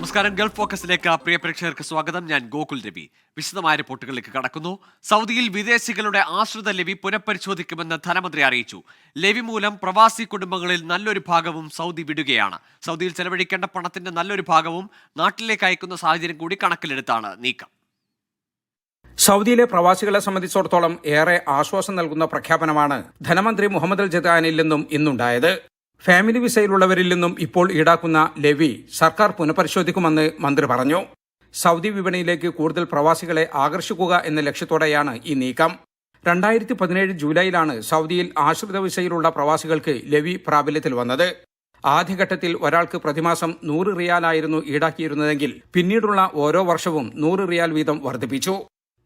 നമസ്കാരം. ഗൾഫ് ഫോക്കസിലേക്ക് പ്രിയ പ്രേക്ഷകർക്ക് സ്വാഗതം. ഞാൻ ഗോകുൽ രവി. വിശദമായ റിപ്പോർട്ടുകളിലേക്ക് കടക്കുന്നു. സൗദിയിൽ വിദേശികളുടെ ആശ്രിത ലെവി പുനഃപരിശോധിക്കുമെന്ന് ധനമന്ത്രി അറിയിച്ചു. ലെവി മൂലം പ്രവാസി കുടുംബങ്ങളിൽ നല്ലൊരു ഭാഗവും സൗദി വിടുകയാണ്. സൗദിയിൽ ചെലവഴിക്കേണ്ട പണത്തിന്റെ നല്ലൊരു ഭാഗവും നാട്ടിലേക്ക് അയക്കുന്ന സാഹചര്യം കൂടി കണക്കിലെടുത്താണ് നീക്കം. സൗദിയിലെ പ്രവാസികളെ സംബന്ധിച്ചിടത്തോളം ഏറെ ആശ്വാസം നൽകുന്ന പ്രഖ്യാപനമാണ് ധനമന്ത്രി മുഹമ്മദ് അൽ ജദാനിൽ നിന്നും ഇന്നുണ്ടായത്. ഫാമിലി വിസയിലുള്ളവരിൽ നിന്നും ഇപ്പോൾ ഈടാക്കുന്ന ലെവി സർക്കാർ പുനഃപരിശോധിക്കുമെന്ന് മന്ത്രി പറഞ്ഞു. സൗദി വിപണിയിലേക്ക് കൂടുതൽ പ്രവാസികളെ ആകർഷിക്കുക എന്ന ലക്ഷ്യത്തോടെയാണ് ഈ നീക്കം. രണ്ടായിരത്തി പതിനേഴ് ജൂലൈയിലാണ് സൗദിയിൽ ആശ്രിത വിസയിലുള്ള പ്രവാസികൾക്ക് ലെവി പ്രാബല്യത്തിൽ വന്നത്. ആദ്യഘട്ടത്തിൽ ഒരാൾക്ക് പ്രതിമാസം നൂറ് റിയാലായിരുന്നു ഈടാക്കിയിരുന്നതെങ്കിൽ പിന്നീടുള്ള ഓരോ വർഷവും നൂറ് റിയാൽ വീതം വർദ്ധിപ്പിച്ചു.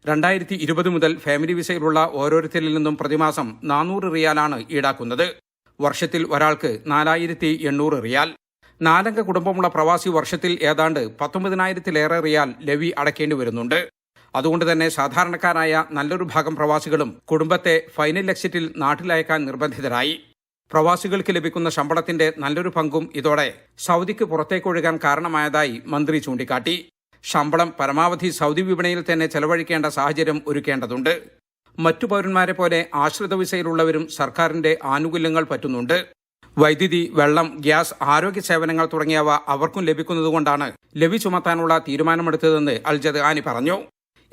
രണ്ടായിരത്തി ഇരുപത് മുതൽ ഫാമിലി വിസയിലുള്ള ഓരോരുത്തരിൽ നിന്നും പ്രതിമാസം നാനൂറ് റിയാലാണ് ഈടാക്കുന്നത്. വർഷത്തിൽ ഒരാൾക്ക് നാലായിരത്തി എണ്ണൂറ് റിയാൽ. നാലംഗ കുടുംബമുള്ള പ്രവാസി വർഷത്തിൽ ഏതാണ്ട് പത്തൊമ്പതിനായിരത്തിലേറെ റിയാൽ ലവി അടയ്ക്കേണ്ടി വരുന്നുണ്ട്. അതുകൊണ്ട് തന്നെ സാധാരണക്കാരായ നല്ലൊരു ഭാഗം പ്രവാസികളും കുടുംബത്തെ ഫൈനൽ എക്സിറ്റിൽ നാട്ടിലയക്കാൻ നിർബന്ധിതരായി. പ്രവാസികൾക്ക് ലഭിക്കുന്ന ശമ്പളത്തിന്റെ നല്ലൊരു പങ്കും ഇതോടെ സൗദിക്ക് പുറത്തേക്കൊഴുകാൻ കാരണമായതായി മന്ത്രി ചൂണ്ടിക്കാട്ടി. ശമ്പളം പരമാവധി സൗദി വിപണിയിൽ തന്നെ ചെലവഴിക്കേണ്ട സാഹചര്യം ഒരുക്കേണ്ടതുണ്ട്. മറ്റു പൗരന്മാരെ പോലെ ആശ്രിത വിസയിലുള്ളവരും സർക്കാരിന്റെ ആനുകൂല്യങ്ങൾ പറ്റുന്നുണ്ട്. വൈദ്യുതി വെള്ളം ഗ്യാസ് ആരോഗ്യ സേവനങ്ങൾ തുടങ്ങിയവ അവർക്കും ലഭിക്കുന്നതുകൊണ്ടാണ് ലവി ചുമത്താനുള്ള തീരുമാനമെടുത്തതെന്ന് അൽ ജദ്ആനി പറഞ്ഞു.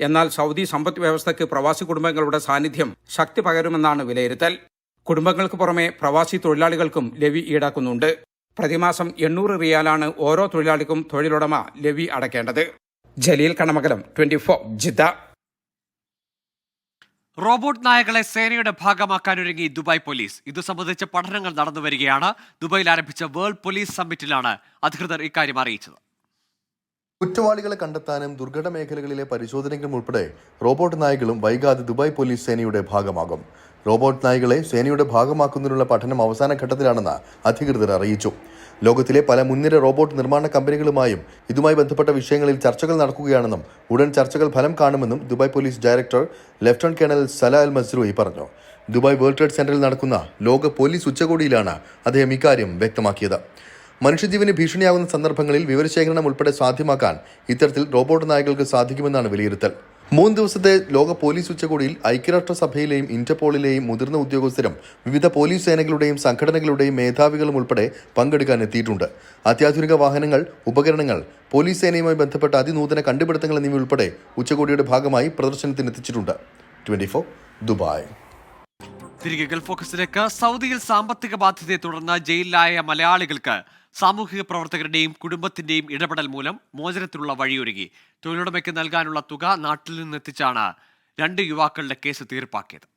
എന്നാൽ സൗദി സമ്പദ് വ്യവസ്ഥയ്ക്ക് പ്രവാസി കുടുംബങ്ങളുടെ സാന്നിധ്യം ശക്തി പകരുമെന്നാണ് വിലയിരുത്തൽ. കുടുംബങ്ങൾക്ക് പുറമെ പ്രവാസി തൊഴിലാളികൾക്കും ലവി ഈടാക്കുന്നുണ്ട്. പ്രതിമാസം എണ്ണൂറ് റിയാലാണ് ഓരോ തൊഴിലാളിക്കും തൊഴിലുടമ ലവി അടയ്ക്കേണ്ടത്. Jaleel Kanamakalam twenty four Jeddah. Robot നായകളെ സേനയുടെ ഭാഗമാക്കാൻ ഒരുങ്ങി ദുബായ് പോലീസ്. ഇതു സംബന്ധിച്ച പഠനങ്ങൾ നടന്നു വരികയാണ്. ദുബായിൽ ആരംഭിച്ച വേൾഡ് പോലീസ് സമ്മിറ്റിലാണ് അധികൃതർ ഇക്കാര്യം അറിയിച്ചത്. കുറ്റവാളികളെ കണ്ടെത്താനും ദുർഘട മേഖലകളിലെ പരിശോധനയ്ക്കും ഉൾപ്പെടെ റോബോട്ട് നായകളും വൈകാതെ ദുബായ് പോലീസ് സേനയുടെ ഭാഗമാകും. റോബോട്ട് നായകളെ സേനയുടെ ഭാഗമാക്കുന്നതിനുള്ള പഠനം അവസാന ഘട്ടത്തിലാണെന്ന് അധികൃതർ അറിയിച്ചു. ലോകത്തിലെ പല മുൻനിര റോബോട്ട് നിർമ്മാണ കമ്പനികളുമായും ഇതുമായി ബന്ധപ്പെട്ട വിഷയങ്ങളിൽ ചർച്ചകൾ നടക്കുകയാണെന്നും ഉടൻ ചർച്ചകൾ ഫലം കാണുമെന്നും Dubai police director lieutenant colonel Saleh al Mazrouei പറഞ്ഞു. ദുബായ് വേൾഡ് ട്രേഡ് സെന്ററിൽ നടക്കുന്ന ലോക പോലീസ് ഉച്ചകോടിയിലാണ് അദ്ദേഹം ഇക്കാര്യം വ്യക്തമാക്കിയത്. മനുഷ്യജീവന് ഭീഷണിയാകുന്ന സന്ദർഭങ്ങളിൽ വിവരശേഖരണം ഉൾപ്പെടെ സാധ്യമാക്കാൻ ഇത്തരത്തിൽ റോബോട്ട് നായകൾക്ക് സാധിക്കുമെന്നാണ് വിലയിരുത്തൽ. മൂന്ന് ദിവസത്തെ ലോക പോലീസ് ഉച്ചകോടിയിൽ ഐക്യരാഷ്ട്രസഭയിലെയും ഇന്റർപോളിലെയും മുതിർന്ന ഉദ്യോഗസ്ഥരും വിവിധ പോലീസ് സേനകളുടെയും സംഘടനകളുടെയും മേധാവികളും ഉൾപ്പെടെ പങ്കെടുക്കാൻ എത്തിയിട്ടുണ്ട്. അത്യാധുനിക വാഹനങ്ങൾ ഉപകരണങ്ങൾ പോലീസ് സേനയുമായി ബന്ധപ്പെട്ട അതിനൂതന കണ്ടുപിടുത്തങ്ങൾ എന്നിവ ഉൾപ്പെടെ ഉച്ചകോടിയുടെ ഭാഗമായി പ്രദർശനത്തിന് എത്തിച്ചിട്ടുണ്ട് ട്വന്റി ദുബായ്. തിരികെ ഗൾഫ് ഫോക്കസിലേക്ക് സൗദിയിൽ സാമ്പത്തിക ബാധ്യതയെ തുടർന്ന് ജയിലിലായ മലയാളികൾക്ക് സാമൂഹിക പ്രവർത്തകരുടെയും കുടുംബത്തിന്റെയും ഇടപെടൽ മൂലം മോചനത്തിനുള്ള വഴിയൊരുങ്ങി തൊഴിലുടമയ്ക്ക് നൽകാനുള്ള തുക നാട്ടിൽ നിന്നെത്തിച്ചാണ് രണ്ട് യുവാക്കളുടെ കേസ് തീർപ്പാക്കിയത്.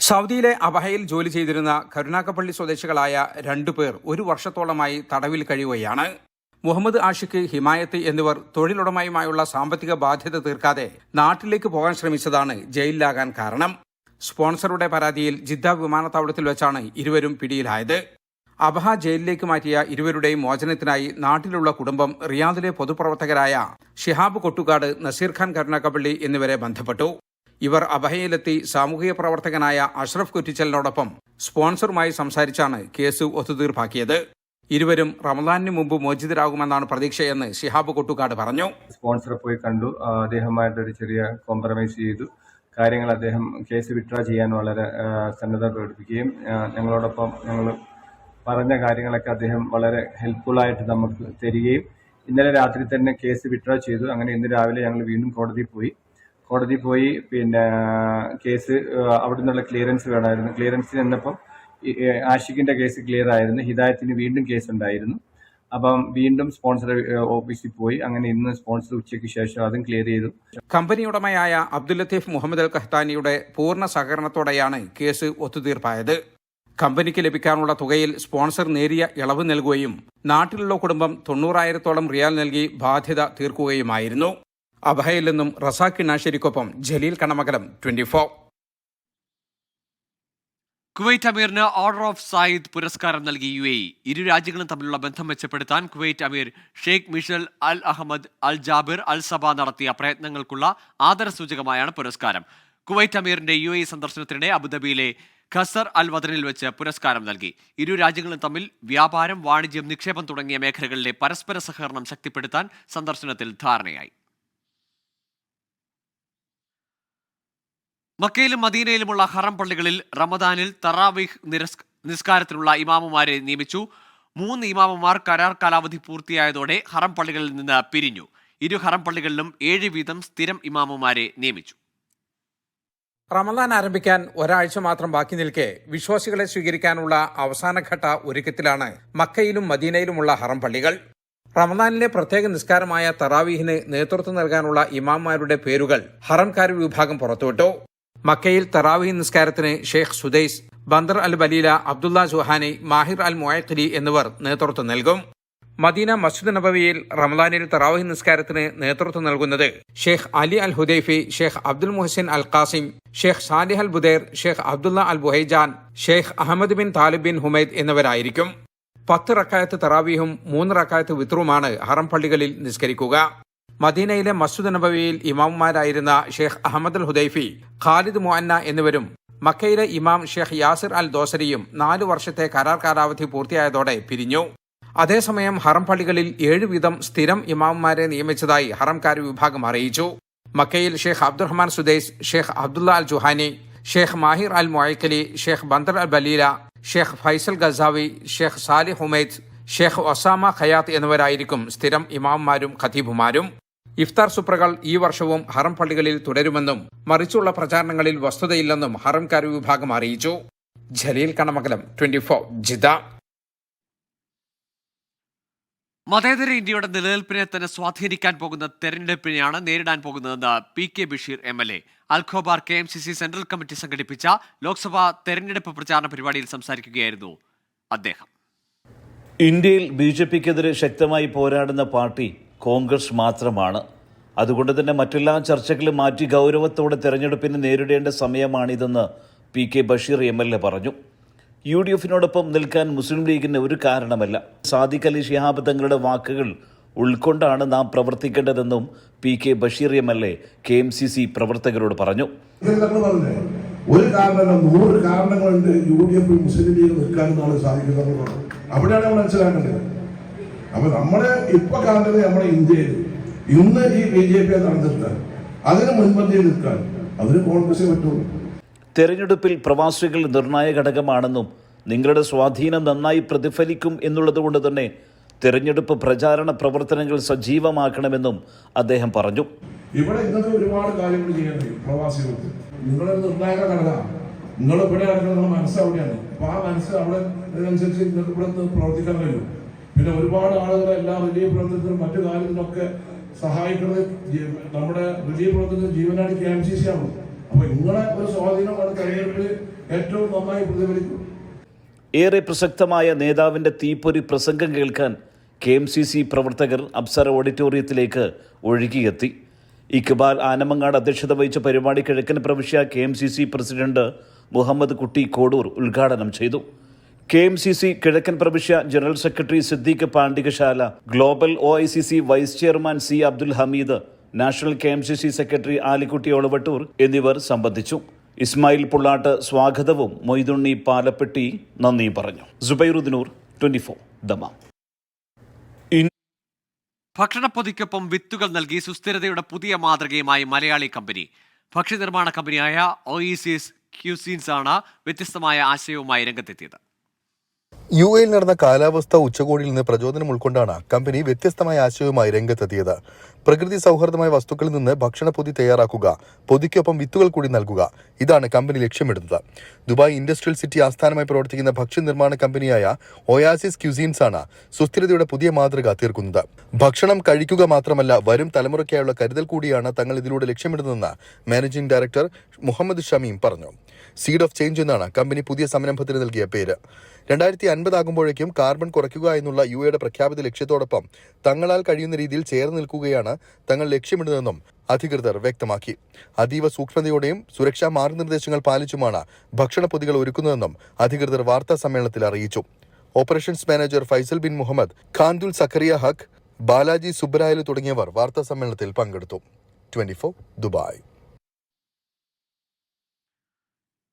സൗദിയിലെ അബഹയിൽ ജോലി ചെയ്തിരുന്ന കരുനാഗപ്പള്ളി സ്വദേശികളായ രണ്ടുപേർ ഒരു വർഷത്തോളമായി തടവിൽ കഴിയുകയാണ്. മുഹമ്മദ് ആഷിഖ് ഹിമായത്ത് എന്നിവർ തൊഴിലുടമയുമായുള്ള സാമ്പത്തിക ബാധ്യത തീർക്കാതെ നാട്ടിലേക്ക് പോകാൻ ശ്രമിച്ചതാണ് ജയിലിലാകാൻ കാരണം. സ്പോൺസറുടെ പരാതിയിൽ ജിദ്ദ വിമാനത്താവളത്തിൽ വെച്ചാണ് ഇരുവരും പിടിയിലായത്. അബഹ ജയിലിലേക്ക് മാറ്റിയ ഇരുവരുടെയും മോചനത്തിനായി നാട്ടിലുള്ള കുടുംബം റിയാദിലെ പൊതുപ്രവർത്തകരായ ഷിഹാബ് കൊട്ടുകാട് നസീർ ഖാൻ കരുനാഗപ്പള്ളി എന്നിവരെ ബന്ധപ്പെട്ടു. ഇവർ അബഹയിലെത്തി സാമൂഹിക പ്രവർത്തകനായ അഷ്റഫ് കുറ്റിച്ചലിനോടൊപ്പം സ്പോൺസറുമായി സംസാരിച്ചാണ് കേസ് ഒത്തുതീർപ്പാക്കിയത്. ഇരുവരും റമദാനിന് മുമ്പ് മോചിതരാകുമെന്നാണ് പ്രതീക്ഷയെന്ന് ഷിഹാബ് കൊട്ടുകാട് പറഞ്ഞു. സ്പോൺസറെ പോയി കണ്ടു. അദ്ദേഹമായിട്ട് അദ്ദേഹമായിട്ടൊരു ചെറിയ കോംപ്രമൈസ് ചെയ്തു. കാര്യങ്ങൾ അദ്ദേഹം കേസ് വിഡ്രാ ചെയ്യാൻ വളരെ സന്നദ്ധ പ്രകടിപ്പിക്കുകയും ഞങ്ങളോടൊപ്പം ഞങ്ങൾ പറഞ്ഞ കാര്യങ്ങളൊക്കെ അദ്ദേഹം വളരെ ഹെൽപ്ഫുള്ളായിട്ട് നമുക്ക് തരികയും ഇന്നലെ രാത്രി തന്നെ കേസ് വിഡ്രോ ചെയ്തു. അങ്ങനെ ഇന്ന് രാവിലെ ഞങ്ങൾ വീണ്ടും കോടതിയിൽ പോയി. കോടതി പോയി പിന്നെ കേസ് അവിടെ നിന്നുള്ള ക്ലിയറൻസ് വേണമായിരുന്നു ക്ലിയറൻസ് ചെന്നപ്പം ഈ, ആഷിഖിന്റെ കേസ് ക്ലിയർ ആയിരുന്നു. ഹിദായത്തിന് വീണ്ടും കേസ് ഉണ്ടായിരുന്നു. അപ്പം വീണ്ടും സ്പോൺസർ ഓഫീസിൽ പോയി. അങ്ങനെ ഇന്ന് സ്പോൺസർ ഉച്ചയ്ക്ക് ശേഷം അതും ക്ലിയർ ചെയ്തു. കമ്പനി ഉടമയായ അബ്ദുൽ ലത്തീഫ് മുഹമ്മദ് അൽ കഹ്താനിയുടെ പൂർണ സഹകരണത്തോടെയാണ് കേസ് ഒത്തുതീർപ്പായത്. കമ്പനിക്ക് ലഭിക്കാനുള്ള തുകയിൽ സ്പോൺസർ നേരിയ ഇളവ് നൽകുകയും നാട്ടിലുള്ള കുടുംബം തൊണ്ണൂറായിരത്തോളം റിയാൽ നൽകി ബാധ്യത തീർക്കുകയുമായിരുന്നു. അഭയിൽ നിന്നും Razak കിണ്ണാശ്ശേരിക്കൊപ്പം Jaleel Kanamakalam twenty four. Kuwait അമീറിന് order of Zayed പുരസ്കാരം നൽകി യു എ ഇരു രാജ്യങ്ങളും തമ്മിലുള്ള ബന്ധം മെച്ചപ്പെടുത്താൻ കുവൈറ്റ് അമീർ Sheikh Mishal al Ahmad al Jaber al Sabah നടത്തിയ പ്രയത്നങ്ങൾക്കുള്ള ആദരസൂചകമായാണ് പുരസ്കാരം. കുവൈറ്റ് അമീറിന്റെ യു എ സന്ദർശനത്തിനിടെ അബുദാബിയിലെ ഖസർ അൽ വെച്ച് പുരസ്കാരം നൽകി. ഇരു രാജ്യങ്ങളും തമ്മിൽ വ്യാപാരം വാണിജ്യം നിക്ഷേപം തുടങ്ങിയ മേഖലകളിലെ പരസ്പര സഹകരണം ശക്തിപ്പെടുത്താൻ സന്ദർശനത്തിൽ ധാരണയായി. മക്കയിലും മദീനയിലുമുള്ള ഹറം പള്ളികളിൽ റമദാനിൽ തറാവീഹ് നിരസ് നിസ്കാരത്തിനുള്ള ഇമാമുമാരെ നിയമിച്ചു. മൂന്ന് ഇമാമുമാർ കരാർ കാലാവധി പൂർത്തിയായതോടെ ഹറം പള്ളികളിൽ നിന്ന് പിരിഞ്ഞു. ഇരു ഹറം പള്ളികളിലും ഏഴ് വീതം സ്ഥിരം ഇമാമുമാരെ നിയമിച്ചു. റമദാൻ ആരംഭിക്കാൻ ഒരാഴ്ച മാത്രം ബാക്കി നിൽക്കെ വിശ്വാസികളെ സ്വീകരിക്കാനുള്ള അവസാനഘട്ട ഒരുക്കത്തിലാണ് മക്കയിലും മദീനയിലുമുള്ള ഹറം പള്ളികൾ. റമദാനിലെ പ്രത്യേക നിസ്കാരമായ തറാവീഹിന് നേതൃത്വം നൽകാനുള്ള ഇമാംമാരുടെ പേരുകൾ ഹറംകാർ വിഭാഗം പുറത്തുവിട്ടു. മക്കയിൽ തറാവീഹ് നിസ്കാരത്തിന് Sheikh Sudais Bandar Al Baleela Abdullah Juhani Maher Al Muaiqly എന്നിവർ നേതൃത്വം നൽകും. മദീന മസ്ജിദ് നബവിയിൽ റമദാനിൽ തറാവഹി നിസ്കാരത്തിന് നേതൃത്വം നൽകുന്നത് Sheikh Ali al Hudaifi Sheikh Abdul Muhsin al Qasim Sheikh Salih al Budair Sheikh Abdullah al Buhaijan Sheikh Ahmed bin Talib bin Humaid എന്നിവരായിരിക്കും. പത്ത് റക്കായത്ത് തറാവീഹും മൂന്ന് റക്കായത്ത് വിത്രുമാണ് ഹറം പള്ളികളിൽ നിസ്കരിക്കുക. മദീനയിലെ മസ്ജിദ് നബവിയിൽ ഇമാമുമാരായിരുന്ന Sheikh Ahmed al Hudaifi Khalid Muanna എന്നിവരും മക്കയിലെ ഇമാം ഷെയ്ഖ് യാസിർ അൽ ദോസരിയും നാലു വർഷത്തെ കരാർ കാലാവധി പൂർത്തിയായതോടെ പിരിഞ്ഞു. അതേസമയം ഹറം പള്ളികളിൽ ഏഴ് വീതം സ്ഥിരം ഇമാമുമാരെ നിയമിച്ചതായി ഹറംകാരി വിഭാഗം അറിയിച്ചു. മക്കയിൽ Sheikh Abdulrahman Sudais Sheikh Abdullah al Juhani Sheikh Maher al Muaiqly Sheikh Bandar al Baleela Sheikh Faisal Ghazawi Sheikh Sali Humaid Sheikh Osama Khayat എന്നിവരായിരിക്കും സ്ഥിരം ഇമാമുമാരും ഖതീബുമാരും. ഇഫ്താർ സുപ്രകൾ ഈ വർഷവും ഹറം പള്ളികളിൽ തുടരുമെന്നും മറിച്ചുള്ള പ്രചാരണങ്ങളിൽ വസ്തുതയില്ലെന്നും ഹറംകാരി വിഭാഗം അറിയിച്ചു. Jaleel Kanamakalam twenty four Jeddah. മതേതര ഇന്ത്യയുടെ നിലനിൽപ്പിനെ തന്നെ സ്വാധീനിക്കാൻ പോകുന്ന തെരഞ്ഞെടുപ്പിനെയാണ് നേരിടാൻ പോകുന്നതെന്ന് P K Basheer M L A. Al Khobar K M C C central committee സംഘടിപ്പിച്ച ലോക്സഭാ തെരഞ്ഞെടുപ്പ് പ്രചാരണ പരിപാടിയിൽ സംസാരിക്കുകയായിരുന്നു അദ്ദേഹം. ഇന്ത്യയിൽ ബി ജെ പിക്കെതിരെ ശക്തമായി പോരാടുന്ന പാർട്ടി കോൺഗ്രസ് മാത്രമാണ്. അതുകൊണ്ട് തന്നെ മറ്റെല്ലാ ചർച്ചകളും മാറ്റി ഗൗരവത്തോടെ തെരഞ്ഞെടുപ്പിനെ നേരിടേണ്ട സമയമാണിതെന്ന് P K Basheer M L A പറഞ്ഞു. യു ഡി എഫിനോടൊപ്പം നിൽക്കാൻ മുസ്ലിം ലീഗിന് ഒരു കാരണമല്ല. സാദിഖ് അലി ഷിഹാബ് തങ്ങളുടെ വാക്കുകൾ ഉൾക്കൊണ്ടാണ് നാം പ്രവർത്തിക്കേണ്ടതെന്നും P K Basheer M L A K M C C പ്രവർത്തകരോട് പറഞ്ഞു. ഒരു കാരണം നൂറ് കാരണങ്ങളുണ്ട് U D F Muslim League നിൽക്കാൻ സാധിക്കുന്നത് അവിടെയാണ് നമ്മൾ മനസ്സിലാക്കേണ്ടത്. അപ്പൊ നമ്മൾ ഇപ്പൊ കാണുന്നത് നമ്മുടെ ഇന്ത്യയിൽ ഇന്ന് ഈ ബി ജെ പി നടന്നിട്ട് അതിന് മുൻപന്തിയിൽ നിൽക്കാൻ അതിന് കോൺഗ്രസ് പറ്റുള്ളൂ. തെരഞ്ഞെടുപ്പിൽ പ്രവാസികൾ നിർണായക ഘടകമാണെന്നും നിങ്ങളുടെ സ്വാധീനം നന്നായി പ്രതിഫലിക്കും എന്നുള്ളതുകൊണ്ട് തന്നെ തെരഞ്ഞെടുപ്പ് പ്രചാരണ പ്രവർത്തനങ്ങൾ സജീവമാക്കണമെന്നും അദ്ദേഹം പറഞ്ഞു. ഇവിടെ ഇന്നത്തെ ഒരുപാട് കാര്യങ്ങൾ ചെയ്യാൻ പ്രവാസികൾക്ക്. നിങ്ങളൊരു നിർണായക ഘടകമാണ് നിങ്ങൾ ഇവിടെ നിങ്ങളുടെ മനസ്സ് അവിടെയാണ്. അപ്പൊ ആ മനസ്സ് അവിടെ അതിനനുസരിച്ച് നിങ്ങൾക്ക് ഇവിടെ പ്രവർത്തിക്കാൻ കഴിയും. പിന്നെ ഒരുപാട് ആളുകൾ എല്ലാ റിലീഫ് പ്രവർത്തനത്തിനും മറ്റു കാര്യത്തിനൊക്കെ സഹായിക്കുന്നത് നമ്മുടെ റിലീഫ് പ്രവർത്തനത്തിൽ ജീവനാടി കെ എം സി സി ആണ് ഒരു ഏറെ പ്രസക്തമായ നേതാവിന്റെ തീപ്പൊരി പ്രസംഗം കേൾക്കാൻ കെ എം സി സി പ്രവർത്തകർ അപ്സര ഓഡിറ്റോറിയത്തിലേക്ക് ഒഴുകിയെത്തി. ഇക്ബാൽ ആനമങ്ങാട് അധ്യക്ഷത വഹിച്ച പരിപാടി കിഴക്കൻ പ്രവിശ്യ K M C C president Muhammad Kutty Kodur ഉദ്ഘാടനം ചെയ്തു. കെ എം സി സി കിഴക്കൻ പ്രവിശ്യ general secretary Siddique Pandikasala global O I C C vice chairman C Abdul Hameed national K M C C secretary Alikutty Olavattoor എന്നിവർ സംബന്ധിച്ചു. ഇസ്മായിൽ പുള്ളാട്ട് സ്വാഗതവും മൊയ്തുണ്ണി പാലപ്പെട്ടി നന്ദി പറഞ്ഞു. സുബൈറുദ്ദീനൂർ ട്വന്റി ഫോർ ദമാം. ഭക്ഷണപ്പൊതിക്കൊപ്പം വിത്തുകൾ നൽകി സുസ്ഥിരതയുടെ പുതിയ മാതൃകയുമായി മലയാളി കമ്പനി. ഭക്ഷ്യനിർമ്മാണ കമ്പനിയായ ഒഇസിസ് ക്യൂസീൻസ് ആണ് വ്യത്യസ്തമായ ആശയവുമായി രംഗത്തെത്തിയത്. യു എയിൽ നടന്ന കാലാവസ്ഥ ഉച്ചകോടിയിൽ നിന്ന് പ്രചോദനം ഉൾക്കൊണ്ടാണ് കമ്പനി വ്യത്യസ്തമായ ആശയവുമായി രംഗത്തെത്തിയത്. പ്രകൃതി സൗഹൃദമായ വസ്തുക്കളിൽ നിന്ന് ഭക്ഷണ പൊതി തയ്യാറാക്കുക പൊതിക്കൊപ്പം വിത്തുകൾ കൂടി നൽകുക ഇതാണ് കമ്പനി ലക്ഷ്യമിടുന്നത്. ദുബായ് ഇൻഡസ്ട്രിയൽ സിറ്റി ആസ്ഥാനമായി പ്രവർത്തിക്കുന്ന ഭക്ഷ്യനിർമ്മാണ കമ്പനിയായ ഒയാസിസ് ക്യൂസീൻസ് ആണ് സുസ്ഥിരതയുടെ പുതിയ മാതൃക തീർക്കുന്നത്. ഭക്ഷണം കഴിക്കുക മാത്രമല്ല വരും തലമുറയ്ക്കായുള്ള കരുതൽ കൂടിയാണ് തങ്ങൾ ഇതിലൂടെ ലക്ഷ്യമിടുന്നതെന്ന് മാനേജിംഗ് ഡയറക്ടർ മുഹമ്മദ് ഷമീം പറഞ്ഞു. സീഡ് ഓഫ് ചേഞ്ച് എന്നാണ് കമ്പനി പുതിയ സംരംഭത്തിന് നൽകിയ പേര്. രണ്ടായിരത്തി അൻപതാകുമ്പോഴേക്കും കാർബൺ കുറയ്ക്കുക എന്നുള്ള യു എയുടെ പ്രഖ്യാപിത ലക്ഷ്യത്തോടൊപ്പം തങ്ങളാൽ കഴിയുന്ന രീതിയിൽ ചേർന്ന് നിൽക്കുകയാണ് തങ്ങൾ ലക്ഷ്യമിടുന്നതെന്നും അധികൃതർ വ്യക്തമാക്കി. അതീവ സൂക്ഷ്മതയോടെയും സുരക്ഷാ മാർഗനിർദ്ദേശങ്ങൾ പാലിച്ചുമാണ് ഭക്ഷണ പൊതികൾ ഒരുക്കുന്നതെന്നും അധികൃതർ വാർത്താ സമ്മേളനത്തിൽ അറിയിച്ചു. Operations manager Faisal bin Muhammad ഖാൻദുൽ Zakariya Haq Balaji Subrayalu തുടങ്ങിയവർ വാർത്താ സമ്മേളനത്തിൽ പങ്കെടുത്തു. Twenty Dubai.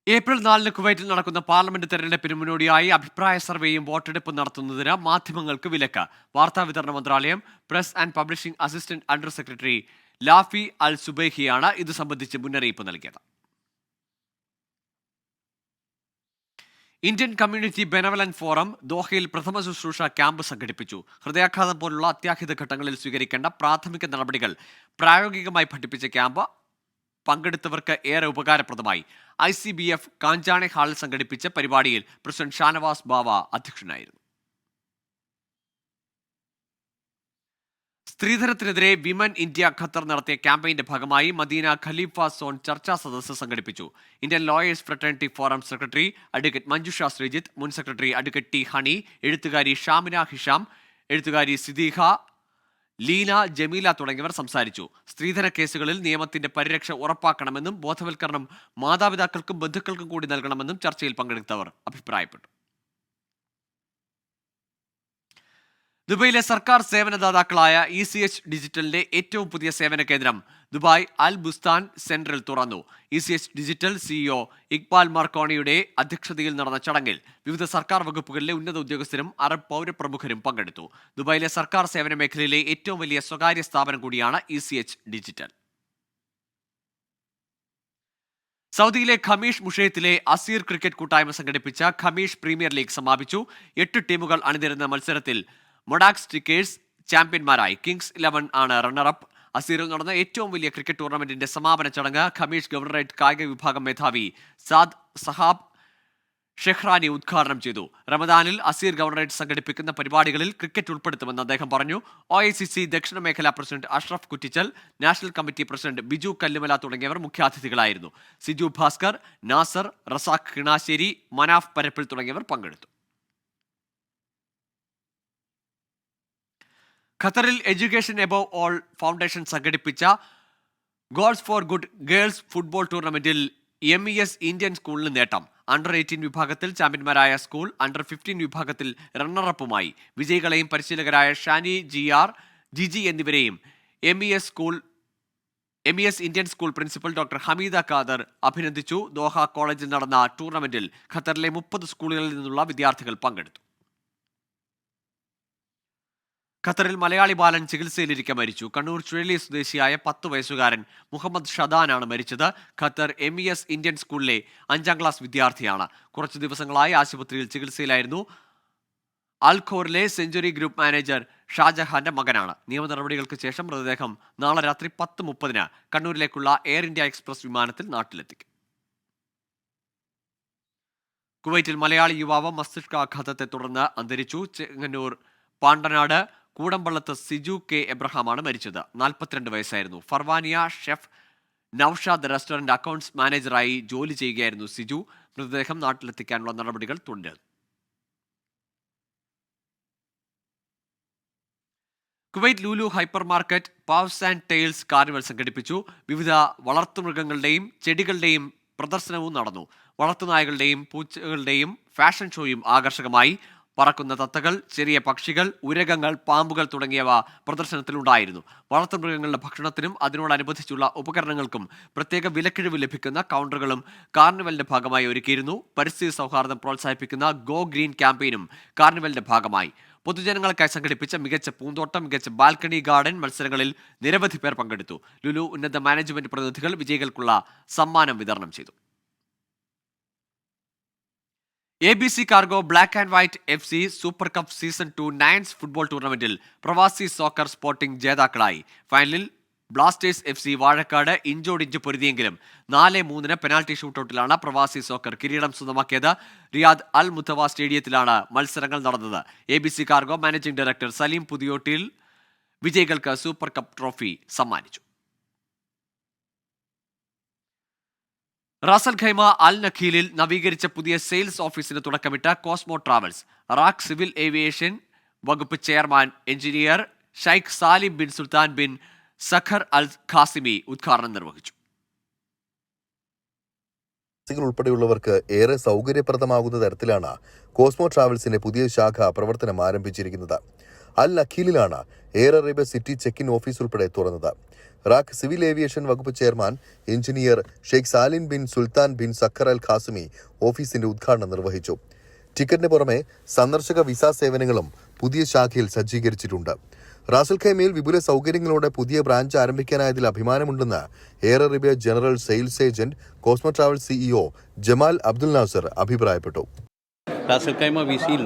ഏപ്രിൽ നാലിന് കുവൈറ്റിൽ നടക്കുന്ന പാർലമെന്റ് തെരഞ്ഞെടുപ്പിന് മുന്നോടിയായി അഭിപ്രായ സർവേയും വോട്ടെടുപ്പും നടത്തുന്നതിന് മാധ്യമങ്ങൾക്ക് വിലക്ക്. വാർത്താവിതരണ മന്ത്രാലയം press and publishing assistant under secretary Lafi al സുബൈഹിയാണ് ഇത് സംബന്ധിച്ച് മുന്നറിയിപ്പ് നൽകിയത്. ഇന്ത്യൻ കമ്മ്യൂണിറ്റി ബെനവലൻ ഫോറം ദോഹയിൽ പ്രഥമ ശുശ്രൂഷ ക്യാമ്പ് സംഘടിപ്പിച്ചു. ഹൃദയാഘാതം പോലുള്ള അത്യാഹിത ഘട്ടങ്ങളിൽ സ്വീകരിക്കേണ്ട പ്രാഥമിക നടപടികൾ പ്രായോഗികമായി പഠിപ്പിച്ച ക്യാമ്പ് പങ്കെടുത്തവർക്ക് ഏറെ ഉപകാരപ്രദമായി. ഐ സി ബി എഫ് കാഞ്ചാണെ ഹാളിൽ സംഘടിപ്പിച്ച പരിപാടിയിൽ പ്രസിഡന്റ് ഷാനവാസ് ബാവ അധ്യക്ഷനായിരുന്നു. സ്ത്രീധനത്തിനെതിരെ വിമൻ ഇന്ത്യ ഖത്തർ നടത്തിയ ക്യാമ്പയിന്റെ ഭാഗമായി മദീന ഖലീഫ സോൺ ചർച്ചാ സദസ്സ് സംഘടിപ്പിച്ചു. Indian lawyers fraternity forum secretary advocate Manjusha Sreejith മുൻ സെക്രട്ടറി അഡ്വക്കേറ്റ് ടി ഹണി എഴുത്തുകാരി ഷാമിന ഹിഷാം എഴുത്തുകാരി സിദീഖ ലീന ജമീല തുടങ്ങിയവർ സംസാരിച്ചു. സ്ത്രീധന കേസുകളിൽ നിയമത്തിന്റെ പരിരക്ഷ ഉറപ്പാക്കണമെന്നും ബോധവൽക്കരണം മാതാപിതാക്കൾക്കും ബന്ധുക്കൾക്കും കൂടി നൽകണമെന്നും ചർച്ചയിൽ പങ്കെടുത്തവർ അഭിപ്രായപ്പെട്ടു. ദുബൈയിലെ സർക്കാർ സേവനദാതാക്കളായ ഇ സി എച്ച് ഡിജിറ്റലിന്റെ ഏറ്റവും പുതിയ സേവന കേന്ദ്രം ദുബായ് അൽ ബുസ്താൻ സെന്ററിൽ തുറന്നു. E C H digital CEO Iqbal മർക്കോണിയുടെ അധ്യക്ഷതയിൽ നടന്ന ചടങ്ങിൽ വിവിധ സർക്കാർ വകുപ്പുകളിലെ ഉന്നത ഉദ്യോഗസ്ഥരും അറബ് പൗരപ്രമുഖരും പങ്കെടുത്തു. ദുബായിലെ സർക്കാർ സേവന മേഖലയിലെ ഏറ്റവും വലിയ സ്വകാര്യ സ്ഥാപനം കൂടിയാണ് ഇ സി എച്ച് ഡിജിറ്റൽ. സൗദിയിലെ ഖമീഷ് മുഷയത്തിലെ അസീർ ക്രിക്കറ്റ് കൂട്ടായ്മ സംഘടിപ്പിച്ച ഖമീഷ് പ്രീമിയർ ലീഗ് സമാപിച്ചു. എട്ട് ടീമുകൾ അണിനിരുന്ന മത്സരത്തിൽ മൊഡാക് സ്റ്റിക്കേഴ്സ് ചാമ്പ്യന്മാരായി. കിങ്സ് ഇലവൻ ആണ് റണ്ണറപ്പ് അസീറിൽ നടന്ന ഏറ്റവും വലിയ ക്രിക്കറ്റ് ടൂർണമെന്റിന്റെ സമാപന ചടങ്ങ് ഖമീഷ് ഗവർണറേറ്റ് കായിക വിഭാഗം മേധാവി സാദ് സഹാബ് ഷെഹ്റാനി ഉദ്ഘാടനം ചെയ്തു. റമദാനിൽ അസീർ ഗവർണറേറ്റ് സംഘടിപ്പിക്കുന്ന പരിപാടികളിൽ ക്രിക്കറ്റ് ഉൾപ്പെടുത്തുമെന്ന് അദ്ദേഹം പറഞ്ഞു. ഒ ഐ സി സി ദക്ഷിണ മേഖലാ president Ashraf Kuttichal national committee president Biju Kallumala തുടങ്ങിയവർ മുഖ്യാതിഥികളായിരുന്നു. സിജു ഭാസ്കർ നാസർ റസാഖ് കിണാശ്ശേരി മനാഫ് പരപ്പിൽ തുടങ്ങിയവർ പങ്കെടുത്തു. ഖത്തറിൽ എഡ്യൂക്കേഷൻ എബോവ് ഓൾ ഫൗണ്ടേഷൻ സംഘടിപ്പിച്ച goals for good girls football ടൂർണമെന്റിൽ എം ഇ എസ് ഇന്ത്യൻ സ്കൂളിന് നേട്ടം. അണ്ടർ എയ്റ്റീൻ വിഭാഗത്തിൽ ചാമ്പ്യന്മാരായ സ്കൂൾ അണ്ടർ ഫിഫ്റ്റീൻ വിഭാഗത്തിൽ റണ്ണറപ്പുമായി വിജയികളെയും പരിശീലകരായ ഷാനി ജി ആർ ജിജി എന്നിവരെയും M E S school M E S Indian school principal doctor Hameeda Khader അഭിനന്ദിച്ചു. ദോഹ കോളേജിൽ നടന്ന ടൂർണമെന്റിൽ ഖത്തറിലെ മുപ്പത് സ്കൂളുകളിൽ നിന്നുള്ള വിദ്യാർത്ഥികൾ പങ്കെടുത്തു. ഖത്തറിൽ മലയാളി ബാലൻ ചികിത്സയിലിരിക്കെ മരിച്ചു. കണ്ണൂർ ചുഴലി സ്വദേശിയായ പത്ത് വയസ്സുകാരൻ മുഹമ്മദ് ഷദാനാണ് മരിച്ചത്. Qatar M E S Indian സ്കൂളിലെ അഞ്ചാം ക്ലാസ് വിദ്യാർത്ഥിയാണ്. കുറച്ചു ദിവസങ്ങളായി ആശുപത്രിയിൽ ചികിത്സയിലായിരുന്നു. അൽഖോറിലെ സെഞ്ചുറി ഗ്രൂപ്പ് മാനേജർ ഷാജഹാന്റെ മകനാണ്. നിയമ നടപടികൾക്ക് ശേഷം മൃതദേഹം നാളെ രാത്രി പത്ത് മുപ്പതിന് കണ്ണൂരിലേക്കുള്ള എയർ ഇന്ത്യ എക്സ്പ്രസ് വിമാനത്തിൽ നാട്ടിലെത്തിക്കും. കുവൈറ്റിൽ മലയാളി യുവാവ് മസ്തിഷ്കാഘാതത്തെ തുടർന്ന് അന്തരിച്ചു. ചെങ്ങന്നൂർ പാണ്ടനാട് കൂടമ്പള്ളത്ത് സിജു കെ എബ്രഹാമാണ് മരിച്ചത്. നാൽപ്പത്തിരണ്ട് വയസ്സായിരുന്നു. Farwaniya chef Noushad restaurant accounts മാനേജറായി ജോലി ചെയ്യുകയായിരുന്നു സിജു. മൃതദേഹം നാട്ടിലെത്തിക്കാനുള്ള നടപടികൾ തുടരുന്നു. Kuwait Lulu hyper market paws and tails carnival സംഘടിപ്പിച്ചു. വിവിധ വളർത്തുമൃഗങ്ങളുടെയും ചെടികളുടെയും പ്രദർശനവും നടന്നു. വളർത്തുനായകളുടെയും പൂച്ചകളുടെയും ഫാഷൻ ഷോയും ആകർഷകമായി. പറക്കുന്ന തത്തകൾ ചെറിയ പക്ഷികൾ ഉരകങ്ങൾ പാമ്പുകൾ തുടങ്ങിയവ പ്രദർശനത്തിലുണ്ടായിരുന്നു. വളർത്തുമൃഗങ്ങളുടെ ഭക്ഷണത്തിനും അതിനോടനുബന്ധിച്ചുള്ള ഉപകരണങ്ങൾക്കും പ്രത്യേക വിലക്കിഴിവ് ലഭിക്കുന്ന കൗണ്ടറുകളും കാർണിവലിന്റെ ഭാഗമായി ഒരുക്കിയിരുന്നു. പരിസ്ഥിതി സൗഹാർദ്ദം പ്രോത്സാഹിപ്പിക്കുന്ന ഗോ ഗ്രീൻ ക്യാമ്പയിനും കാർണിവലിന്റെ ഭാഗമായി. പൊതുജനങ്ങൾക്കായി സംഘടിപ്പിച്ച മികച്ച പൂന്തോട്ടം മികച്ച ബാൽക്കണി ഗാർഡൻ മത്സരങ്ങളിൽ നിരവധി പേർ പങ്കെടുത്തു. ലുലു ഉന്നത മാനേജ്മെന്റ് പ്രതിനിധികൾ വിജയികൾക്കുള്ള സമ്മാനം വിതരണം ചെയ്തു. A B C cargo black and white F C super cup season two nines football ടൂർണമെന്റിൽ പ്രവാസി സോക്കർ സ്പോർട്ടിംഗ് ജേതാക്കളായി. ഫൈനലിൽ ബ്ലാസ്റ്റേഴ്സ് എഫ് സി വാഴക്കാട് ഇഞ്ചോടിഞ്ച് പൊരുതിയെങ്കിലും നാല് മൂന്നിന് പെനാൽറ്റി ഷൂട്ടൌട്ടിലാണ് പ്രവാസി സോക്കർ കിരീടം സ്വന്തമാക്കിയത്. റിയാദ് അൽ മുത്തവ സ്റ്റേഡിയത്തിലാണ് മത്സരങ്ങൾ നടന്നത്. A B C cargo managing director Saleem Puthiyottil വിജയികൾക്ക് സൂപ്പർ കപ്പ് ട്രോഫി സമ്മാനിച്ചു. റാസൽ ഖൈമ അൽ നഖീലിൽ നവീകരിച്ച പുതിയ സെയിൽസ് ഓഫീസിന് തുടക്കമിട്ട Cosmo travels. RAK civil aviation വകുപ്പ് chairman engineer Sheikh Salim bin Sultan bin Saqr al Qasimi ഉദ്ഘാടനം നിർവഹിച്ചു. ഉൾപ്പെടെയുള്ളവർക്ക് ഏറെ സൗകര്യപ്രദമാകുന്ന തരത്തിലാണ് കോസ്മോ ട്രാവൽസിന്റെ പുതിയ ശാഖ പ്രവർത്തനം ആരംഭിച്ചിരിക്കുന്നത്. Al നഖീലിലാണ് Air Arabia city check in office ഉൾപ്പെടെ തുറന്നത്. റാക്ക് സിവിൽ ഏവിയേഷൻ വകുപ്പ് chairman engineer Sheikh Salim bin Sultan bin Saqr al Qasimi ഓഫീസിന്റെ ഉദ്ഘാടനം നിർവഹിച്ചു. ടിക്കറ്റിന് പുറമെ സന്ദർശക വിസ സേവനങ്ങളും പുതിയ ശാഖയിൽ സജ്ജീകരിച്ചിട്ടുണ്ട്. റാസൽ ഖൈമയിൽ വിപുല സൗകര്യങ്ങളോടെ പുതിയ ബ്രാഞ്ച് ആരംഭിക്കാനായതിൽ അഭിമാനമുണ്ടെന്ന് Air Arabia general sales agent Cosmo travel CEO Jamal Abdul Nasser അഭിപ്രായപ്പെട്ടു. Ras al Khaimah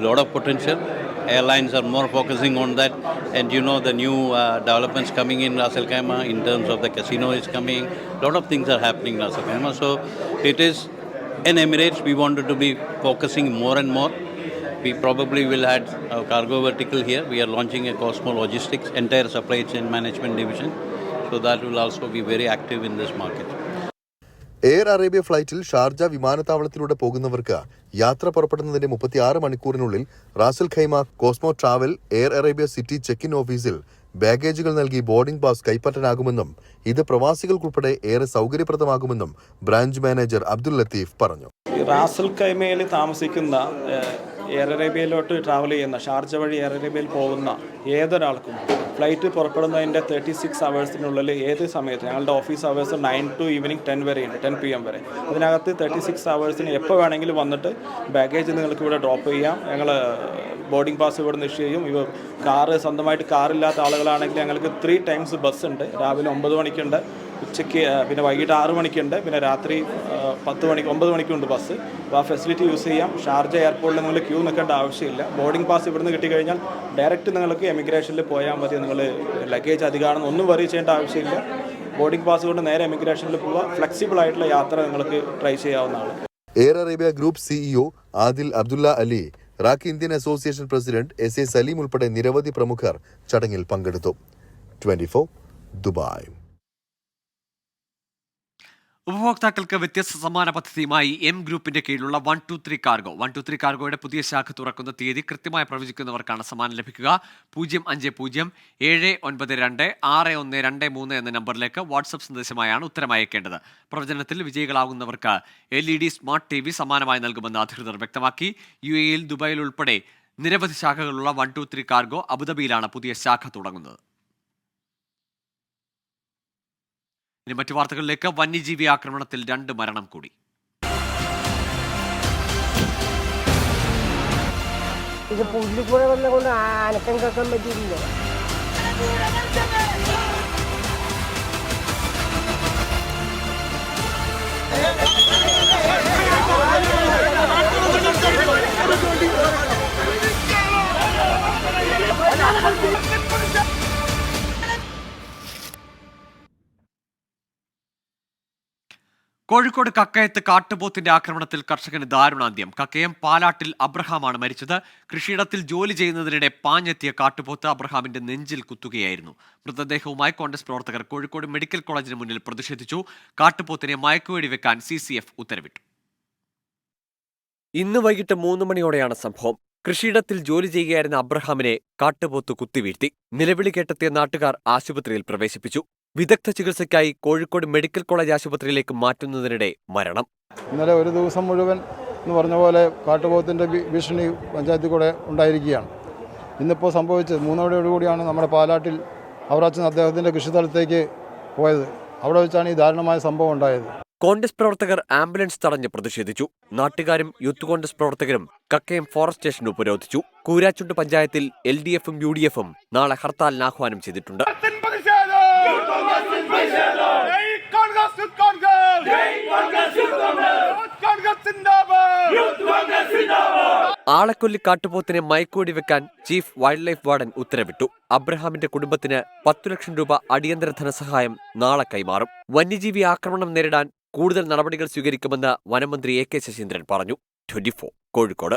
lot of potential. Airlines are more focusing on that, and you know the new uh, developments coming in Ras Al Khaimah in terms of the casino is coming. A lot of things are happening in Ras Al Khaimah. So it is in Emirates. We wanted to be focusing more and more. We probably will add a cargo vertical here. We are launching a Cosmo Logistics entire supply chain management division. So that will also be very active in this market. Air Arabia ഫ്ലൈറ്റിൽ Sharjah വിമാനത്താവളത്തിലൂടെ പോകുന്നവർക്ക് യാത്ര പുറപ്പെടുന്നതിന്റെ മുപ്പത്തിയാറ് മണിക്കൂറിനുള്ളിൽ Ras Al Khaimah Cosmo travel air Arabia city check in ഓഫീസിൽ ബാഗേജുകൾ നൽകി ബോർഡിംഗ് പാസ് കൈപ്പറ്റാനാകുമെന്നും ഇത് പ്രവാസികൾക്കുൾപ്പെടെ ഏറെ സൗകര്യപ്രദമാകുമെന്നും ബ്രാഞ്ച് മാനേജർ അബ്ദുൽ ലത്തീഫ് പറഞ്ഞു. റാസൽ കൈമയിൽ താമസിക്കുന്ന എയർ അറേബ്യയിലോട്ട് ട്രാവൽ ചെയ്യുന്ന ഷാർജ വഴി എയർ അറേബ്യയിൽ പോകുന്ന ഏതൊരാൾക്കും ഫ്ലൈറ്റ് പുറപ്പെടുന്നതിന്റെ തേർട്ടി സിക്സ് അവേഴ്സിനുള്ളിൽ ഏത് സമയത്ത് ഞങ്ങളുടെ office hours nine to evening ten വരെയുണ്ട് ടെൻ പി എം വരെ. അതിനകത്ത് തേർട്ടി സിക്സ് അവേഴ്സിന് എപ്പോൾ വേണമെങ്കിലും വന്നിട്ട് ബാഗേജ് നിങ്ങൾക്ക് ഇവിടെ ഡ്രോപ്പ് ചെയ്യാം. ഞങ്ങൾ ബോർഡിംഗ് പാസ് ഇവിടെ നിന്ന് ചെയ്യും. ഇവ കാറ് സ്വന്തമായിട്ട് കാറില്ലാത്ത ആളുകളാണെങ്കിൽ ഞങ്ങൾക്ക് ത്രീ ടൈംസ് ബസ് ഉണ്ട്. രാവിലെ ഒമ്പത് മണിക്കുണ്ട്. ഉച്ചയ്ക്ക് പിന്നെ വൈകിട്ട് ആറ് മണിക്കുണ്ട്. പിന്നെ രാത്രി പത്ത് മണിക്ക് ഒമ്പത് മണിക്കുണ്ട് ബസ്. അപ്പോൾ ആ ഫെസിലിറ്റി യൂസ് ചെയ്യാം. ഷാർജ എയർപോർട്ടിൽ നിങ്ങൾ ക്യൂ നിൽക്കേണ്ട ആവശ്യമില്ല. ബോർഡിംഗ് പാസ് ഇവിടുന്ന് കിട്ടിക്കഴിഞ്ഞാൽ ഡയറക്റ്റ് നിങ്ങൾക്ക് എമിഗ്രേഷനിൽ പോയാൽ മതി. നിങ്ങൾ ലഗേജ് അധികമാണെന്ന് ഒന്നും വറി ചെയ്യേണ്ട ആവശ്യമില്ല. ബോർഡിംഗ് പാസ് കൊണ്ട് നേരെ എമിഗ്രേഷനിൽ പോവുക. ഫ്ലെക്സിബിൾ ആയിട്ടുള്ള യാത്ര നിങ്ങൾക്ക് ട്രൈ ചെയ്യാവുന്നതാണ്. Air Arabia group CEO Adel Abdullah Ali RAK Indian association president S A Saleem ഉൾപ്പെടെ നിരവധി പ്രമുഖർ ചടങ്ങിൽ പങ്കെടുത്തു. ട്വന്റി ദുബായ് ഉപഭോക്താക്കൾക്ക് വ്യത്യസ്ത സമ്മാന പദ്ധതിയുമായി എം ഗ്രൂപ്പിന്റെ കീഴിലുള്ള one two three cargo one two three കാർഗോയുടെ പുതിയ ശാഖ തുറക്കുന്ന തീയതി കൃത്യമായി പ്രവചിക്കുന്നവർക്കാണ് സമ്മാനം ലഭിക്കുക. പൂജ്യം അഞ്ച് പൂജ്യം ഏഴ് ഒൻപത് രണ്ട് ആറ് ഒന്ന് രണ്ട് മൂന്ന് എന്ന നമ്പറിലേക്ക് വാട്സപ്പ് സന്ദേശമായാണ് ഉത്തരം അയക്കേണ്ടത്. പ്രവചനത്തിൽ വിജയികളാകുന്നവർക്ക് L E D smart T V സമ്മാനമായി നൽകുമെന്ന് അധികൃതർ വ്യക്തമാക്കി. യു എയിൽ ദുബായിൽ ഉൾപ്പെടെ നിരവധി ശാഖകളുള്ള വൺ ടു ത്രീ കാർഗോ അബുദാബിയിലാണ് പുതിയ ശാഖ തുടങ്ങുന്നത്. ഇനി മറ്റു വാർത്തകളിലേക്ക് വന്യജീവി ആക്രമണത്തിൽ രണ്ട് മരണം കൂടി. ഇത് പുല്ല് കൂടെ വന്ന കൊണ്ട് അനക്കം കേൾക്കാൻ പറ്റിയില്ല കോഴിക്കോട് കക്കയത്ത് കാട്ടുപോത്തിന്റെ ആക്രമണത്തിൽ കർഷകന് ദാരുണാന്ത്യം. കക്കയം പാലാട്ടിൽ അബ്രഹാമാണ് മരിച്ചത്. കൃഷിയിടത്തിൽ ജോലി ചെയ്യുന്നതിനിടെ പാഞ്ഞെത്തിയ കാട്ടുപോത്ത് അബ്രഹാമിന്റെ നെഞ്ചിൽ കുത്തുകയായിരുന്നു. മൃതദേഹവുമായി കോൺഗ്രസ് പ്രവർത്തകർ കോഴിക്കോട് മെഡിക്കൽ കോളേജിന് മുന്നിൽ പ്രതിഷേധിച്ചു. കാട്ടുപോത്തിനെ മയക്കുവേടി വെക്കാൻ സി സി എഫ് ഉത്തരവിട്ടു. ഇന്ന് വൈകിട്ട് മൂന്ന് മണിയോടെയാണ് സംഭവം. കൃഷിയിടത്തിൽ ജോലി ചെയ്യുകയായിരുന്ന അബ്രഹാമിനെ കാട്ടുപോത്ത് കുത്തിവീഴ്ത്തി. നിലവിളി കേട്ടെത്തിയ നാട്ടുകാർ ആശുപത്രിയിൽ പ്രവേശിപ്പിച്ചു. വിദഗ്ധ ചികിത്സയ്ക്കായി കോഴിക്കോട് മെഡിക്കൽ കോളേജ് ആശുപത്രിയിലേക്ക് മാറ്റുന്നതിനിടെ മരണം. ഇന്നലെ ഒരു ദിവസം മുഴുവൻ എന്ന് പറഞ്ഞ പോലെ കാട്ടുപോത്തിന്റെ ഭീഷണി പഞ്ചായത്തിൽ കൂടെ ഉണ്ടായിരിക്കുകയാണ്. ഇന്നിപ്പോൾ സംഭവിച്ചത് മൂന്നോടെയോടുകൂടിയാണ് നമ്മുടെ പാലാട്ടിൽ അവറാച്ചൻ അദ്ദേഹത്തിന്റെ കൃഷിസ്ഥലത്തേക്ക് പോയത്. അവിടെ വെച്ചാണ് ഈ ദാരുണമായ സംഭവം ഉണ്ടായത്. കോൺഗ്രസ് പ്രവർത്തകർ ആംബുലൻസ് തടഞ്ഞ് പ്രതിഷേധിച്ചു. നാട്ടുകാരും യൂത്ത് കോൺഗ്രസ് പ്രവർത്തകരും കക്കയം ഫോറസ്റ്റ് സ്റ്റേഷൻ ഉപരോധിച്ചു. കൂരാച്ചുണ്ട് പഞ്ചായത്തിൽ എൽ ഡി എഫും യു ഡി എഫും നാളെ ഹർത്താലിന് ആഹ്വാനം ചെയ്തിട്ടുണ്ട്. ആളക്കൊല്ലി കാട്ടുപോത്തിനെ മൈക്കോടി വെക്കാൻ ചീഫ് വൈൽഡ് ലൈഫ് വാർഡൻ ഉത്തരവിട്ടു. അബ്രഹാമിന്റെ കുടുംബത്തിന് പത്തു ലക്ഷം രൂപ അടിയന്തര ധനസഹായം നാളെ കൈമാറും. വന്യജീവി ആക്രമണം നേരിടാൻ കൂടുതൽ നടപടികൾ സ്വീകരിക്കുമെന്ന് വനമന്ത്രി എ കെ ശശീന്ദ്രൻ പറഞ്ഞു. ട്വന്റി കോഴിക്കോട്.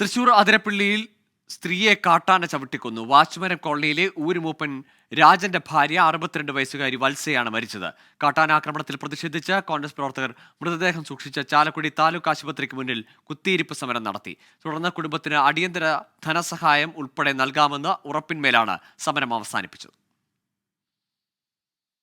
തൃശൂർ അതിരപ്പള്ളിയിൽ സ്ത്രീയെ കാട്ടാന ചവിട്ടിക്കൊന്നു. വാച്ച്മരം കോളനിയിലെ ഊരുമൂപ്പൻ രാജന്റെ ഭാര്യ അറുപത്തിരണ്ട് വയസ്സുകാരി വത്സയാണ് മരിച്ചത്. കാട്ടാനാക്രമണത്തിൽ പ്രതിഷേധിച്ച് കോൺഗ്രസ് പ്രവർത്തകർ മൃതദേഹം സൂക്ഷിച്ച ചാലക്കുടി താലൂക്ക് ആശുപത്രിക്ക് മുന്നിൽ കുത്തിയിരിപ്പ് സമരം നടത്തി. തുടർന്ന് കുടുംബത്തിന് അടിയന്തര ധനസഹായം ഉൾപ്പെടെ നൽകാമെന്ന് ഉറപ്പിന്മേലാണ് സമരം അവസാനിപ്പിച്ചത്.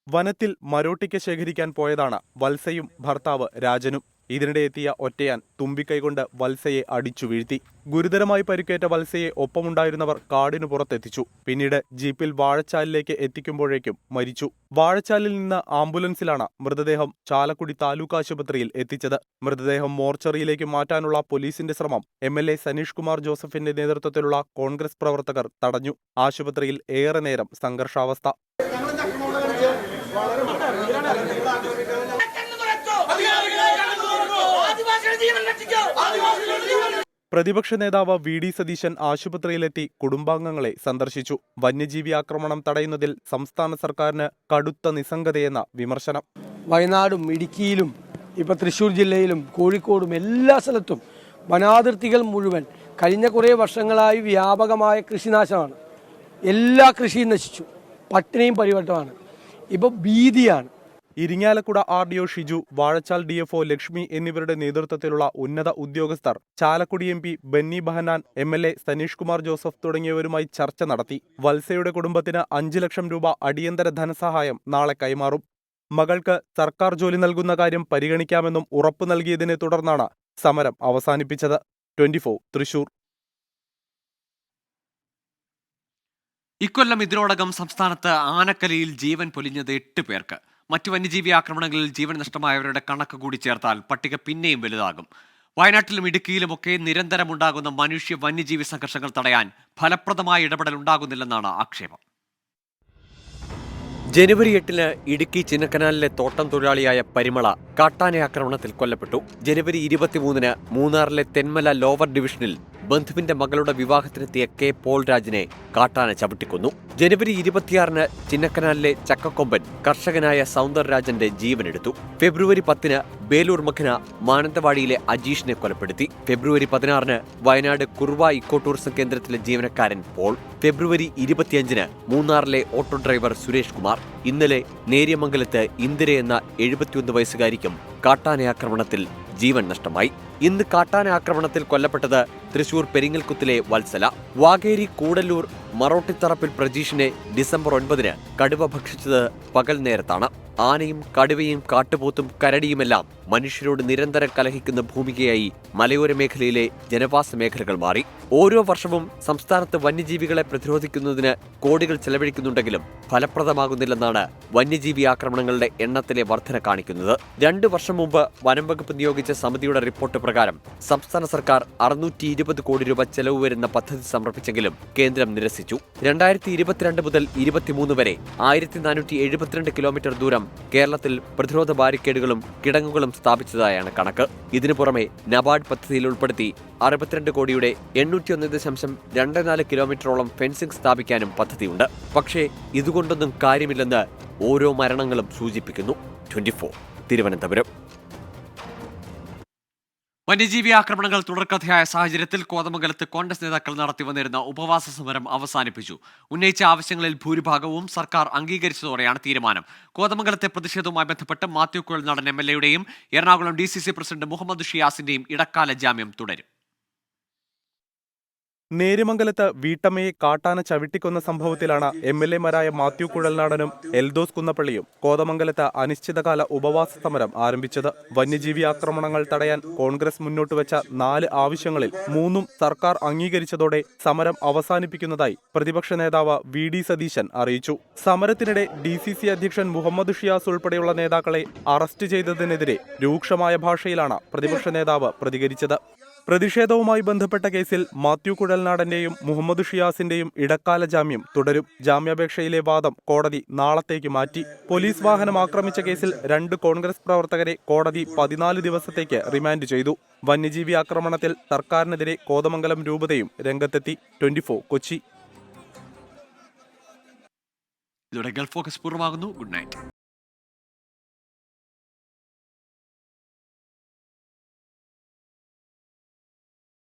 വനത്തിൽ മരോട്ടിക്ക് ശേഖരിക്കാൻ പോയതാണ് വത്സയും ഭർത്താവ് രാജനും. ഇതിനിടെ എത്തിയ ഒറ്റയാൻ തുമ്പിക്കൈകൊണ്ട് വത്സയെ അടിച്ചു വീഴ്ത്തി. ഗുരുതരമായി പരിക്കേറ്റ വത്സയെ ഒപ്പമുണ്ടായിരുന്നവർ കാടിനു പുറത്തെത്തിച്ചു. പിന്നീട് ജീപ്പിൽ വാഴച്ചാലിലേക്ക് എത്തിക്കുമ്പോഴേക്കും മരിച്ചു. വാഴച്ചാലിൽ നിന്ന് ആംബുലൻസിലാണ് മൃതദേഹം ചാലക്കുടി താലൂക്ക് ആശുപത്രിയിൽ എത്തിച്ചത്. മൃതദേഹം മോർച്ചറിയിലേക്ക് മാറ്റാനുള്ള പോലീസിന്റെ ശ്രമം M L A Saneesh Kumar ജോസഫിന്റെ നേതൃത്വത്തിലുള്ള കോൺഗ്രസ് പ്രവർത്തകർ തടഞ്ഞു. ആശുപത്രിയിൽ ഏറെ നേരം സംഘർഷാവസ്ഥ. പ്രതിപക്ഷ നേതാവ് വി ഡി സതീശൻ ആശുപത്രിയിലെത്തി കുടുംബാംഗങ്ങളെ സന്ദർശിച്ചു. വന്യജീവി ആക്രമണം തടയുന്നതിൽ സംസ്ഥാന സർക്കാരിന് കടുത്ത നിസ്സംഗതയെന്ന വിമർശനം. വയനാടും ഇടുക്കിയിലും ഇപ്പൊ തൃശ്ശൂർ ജില്ലയിലും കോഴിക്കോടും എല്ലാ സ്ഥലത്തും വനാതിർത്തികൾ മുഴുവൻ കഴിഞ്ഞ കുറേ വർഷങ്ങളായി വ്യാപകമായ കൃഷിനാശമാണ്. എല്ലാ കൃഷിയും നശിച്ചു. പട്ടിണിയും പരിവട്ടമാണ്. ഇപ്പോൾ ഭീതിയാണ്. Irinjalakuda R D O Shiju Vazhachal D F O Lakshmi എന്നിവരുടെ നേതൃത്വത്തിലുള്ള ഉന്നത ഉദ്യോഗസ്ഥർ Chalakudy M P Benny Behanan M L A Saneesh Kumar Joseph തുടങ്ങിയവരുമായി ചർച്ച നടത്തി. വത്സയുടെ കുടുംബത്തിന് അഞ്ച് ലക്ഷം രൂപ അടിയന്തര ധനസഹായം നാളെ കൈമാറും. മകൾക്ക് സർക്കാർ ജോലി നൽകുന്ന കാര്യം പരിഗണിക്കാമെന്നും ഉറപ്പു നൽകിയതിനെ തുടർന്നാണ് സമരം അവസാനിപ്പിച്ചത്. ട്വന്റി തൃശൂർ. ഇക്കൊല്ലം ഇതിനോടകം സംസ്ഥാനത്ത് ആനക്കലയിൽ ജീവൻ പൊലിഞ്ഞത് എട്ട് പേർക്ക്. മറ്റു വന്യജീവി ആക്രമണങ്ങളിൽ ജീവൻ നഷ്ടമായവരുടെ കണക്ക് കൂടി ചേർത്താൽ പട്ടിക പിന്നെയും വലുതാകും. വയനാട്ടിലും ഇടുക്കിയിലുമൊക്കെ നിരന്തരമുണ്ടാകുന്ന മനുഷ്യ വന്യജീവി സംഘർഷങ്ങൾ തടയാൻ ഫലപ്രദമായ ഇടപെടൽ ഉണ്ടാകുന്നില്ലെന്നാണ് ആക്ഷേപം. ജനുവരി എട്ടിന് ഇടുക്കി ചിന്നക്കനാലിലെ തോട്ടം തൊഴിലാളിയായ പരിമള കാട്ടാന ആക്രമണത്തിൽ കൊല്ലപ്പെട്ടു. ജനുവരി ഇരുപത്തിമൂന്നിന് മൂന്നാറിലെ തെന്മല ലോവർ ഡിവിഷനിൽ ബന്ധുവിന്റെ മകളുടെ വിവാഹത്തിനെത്തിയ കെ പോൾ രാജിനെ കാട്ടാന ചവിട്ടിക്കൊന്നു. ജനുവരി ഇരുപത്തിയാറിന് ചിന്നക്കനാലിലെ ചക്കക്കൊമ്പൻ കർഷകനായ സൗന്ദർരാജന്റെ ജീവനെടുത്തു. ഫെബ്രുവരി പത്തിന് ബേലൂർ മഖന മാനന്തവാടിയിലെ അജീഷിനെ കൊലപ്പെടുത്തി. ഫെബ്രുവരി പതിനാറിന് വയനാട് കുറുവ ഇക്കോ ടൂറിസം കേന്ദ്രത്തിലെ ജീവനക്കാരൻ പോൾ. ഫെബ്രുവരി ഇരുപത്തിയഞ്ചിന് മൂന്നാറിലെ ഓട്ടോ ഡ്രൈവർ സുരേഷ് കുമാർ. ഇന്നലെ നേര്യമംഗലത്ത് ഇന്ദിര എന്ന എഴുപത്തിയൊന്ന് വയസ്സുകാരിക്കും കാട്ടാന ആക്രമണത്തിൽ ജീവൻ നഷ്ടമായി. ഇന്ന് കാട്ടാന ആക്രമണത്തിൽ കൊല്ലപ്പെട്ടത് തൃശൂർ പെരിങ്ങൽകുത്തിലെ വത്സല വാഗേരി കൂടല്ലൂർ മറോട്ടിത്തറപ്പിൽ പ്രജീഷിനെ ഡിസംബർ ഒൻപതിന് കടുവ ഭക്ഷിച്ചത് പകൽ നേരത്താണ്. ആനയും കടുവയും കാട്ടുപോത്തും കരടിയുമെല്ലാം മനുഷ്യരോട് നിരന്തരം കലഹിക്കുന്ന ഭൂമികയായി മലയോര മേഖലയിലെ ജനവാസ മേഖലകൾ മാറി. ഓരോ വർഷവും സംസ്ഥാനത്ത് വന്യജീവികളെ പ്രതിരോധിക്കുന്നതിന് കോടികൾ ചെലവഴിക്കുന്നുണ്ടെങ്കിലും ഫലപ്രദമാകുന്നില്ലെന്നാണ് വന്യജീവി ആക്രമണങ്ങളുടെ എണ്ണത്തിലെ വർധന കാണിക്കുന്നത്. രണ്ടു വർഷം മുമ്പ് വനം വകുപ്പ് നിയോഗിച്ച സമിതിയുടെ റിപ്പോർട്ട് പ്രകാരം സംസ്ഥാന സർക്കാർ അറുന്നൂറ്റി കോടി രൂപ ചെലവ് വരുന്ന പദ്ധതി സമർപ്പിച്ചെങ്കിലും കേന്ദ്രം നിരസിച്ചു രണ്ടായിരത്തി ഇരുപത്തിരണ്ട് മുതൽ ഇരുപത്തിമൂന്ന് വരെ ആയിരത്തി നാനൂറ്റി എഴുപത്തിരണ്ട് കിലോമീറ്റർ ദൂരം കേരളത്തിൽ പ്രതിരോധ ബാരിക്കേഡുകളും കിടങ്ങുകളും സ്ഥാപിച്ചതായാണ് കണക്ക്. ഇതിനു പുറമെ നബാർഡ് പദ്ധതിയിൽ ഉൾപ്പെടുത്തി അറുപത്തിരണ്ട് കോടിയുടെ എണ്ണൂറ്റിയൊന്ന് ദശാംശം രണ്ട് നാല് കിലോമീറ്ററോളം ഫെൻസിംഗ് സ്ഥാപിക്കാനും പദ്ധതിയുണ്ട്. പക്ഷേ ഇതുകൊണ്ടൊന്നും കാര്യമില്ലെന്ന് ഓരോ മരണങ്ങളും സൂചിപ്പിക്കുന്നു. ട്വന്റി തിരുവനന്തപുരം. വന്യജീവി ആക്രമണങ്ങൾ തുടർക്കഥയായ സാഹചര്യത്തിൽ കോതമംഗലത്ത് കോൺഗ്രസ് നേതാക്കൾ നടത്തി വന്നിരുന്ന ഉപവാസ സമരം അവസാനിപ്പിച്ചു. ഉന്നയിച്ച ആവശ്യങ്ങളിൽ ഭൂരിഭാഗവും സർക്കാർ അംഗീകരിച്ചതോടെയാണ് തീരുമാനം. കോതമംഗലത്തെ പ്രതിഷേധവുമായി ബന്ധപ്പെട്ട് മാത്യു കുഴൽ നടൻ എം എൽ എയുടെയും Ernakulam D C C president Muhammad ഷിയാസിന്റെയും ഇടക്കാല ജാമ്യം തുടരും. നേര്യമംഗലത്ത് വീട്ടമ്മയെ കാട്ടാന ചവിട്ടിക്കൊന്ന സംഭവത്തിലാണ് എം എൽ എമാരായ മാത്യു കുഴൽനാടനും എൽദോസ് കുന്നപ്പള്ളിയും കോതമംഗലത്ത് അനിശ്ചിതകാല ഉപവാസ സമരം ആരംഭിച്ചത്. വന്യജീവി ആക്രമണങ്ങൾ തടയാൻ കോൺഗ്രസ് മുന്നോട്ട് വെച്ച നാല് ആവശ്യങ്ങളിൽ മൂന്നും സർക്കാർ അംഗീകരിച്ചതോടെ സമരം അവസാനിപ്പിക്കുന്നതായി പ്രതിപക്ഷ നേതാവ് വി ഡി സതീശൻ അറിയിച്ചു. സമരത്തിനിടെ ഡി സി സി അധ്യക്ഷൻ മുഹമ്മദ് ഷിയാസ് ഉൾപ്പെടെയുള്ള നേതാക്കളെ അറസ്റ്റ് ചെയ്തതിനെതിരെ രൂക്ഷമായ ഭാഷയിലാണ് പ്രതിപക്ഷ നേതാവ് പ്രതികരിച്ചത്. പ്രതിഷേധവുമായി ബന്ധപ്പെട്ട കേസിൽ മാത്യു കുഴൽനാടന്റെയും മുഹമ്മദ് ഷിയാസിന്റെയും ഇടക്കാല ജാമ്യം തുടരും. ജാമ്യാപേക്ഷയിലെ വാദം കോടതി നാളത്തേക്ക് മാറ്റി. പോലീസ് വാഹനം ആക്രമിച്ച കേസിൽ രണ്ട് കോൺഗ്രസ് പ്രവർത്തകരെ കോടതി പതിനാല് ദിവസത്തേക്ക് റിമാൻഡ് ചെയ്തു. വന്യജീവി ആക്രമണത്തിൽ സർക്കാരിനെതിരെ കോതമംഗലം രൂപതയും രംഗത്തെത്തി. ട്വന്റി കൊച്ചി. ഗൾഫ് ഫോക്കസ് പൂർണമാകുന്നു ഗുഡ് നൈറ്റ്.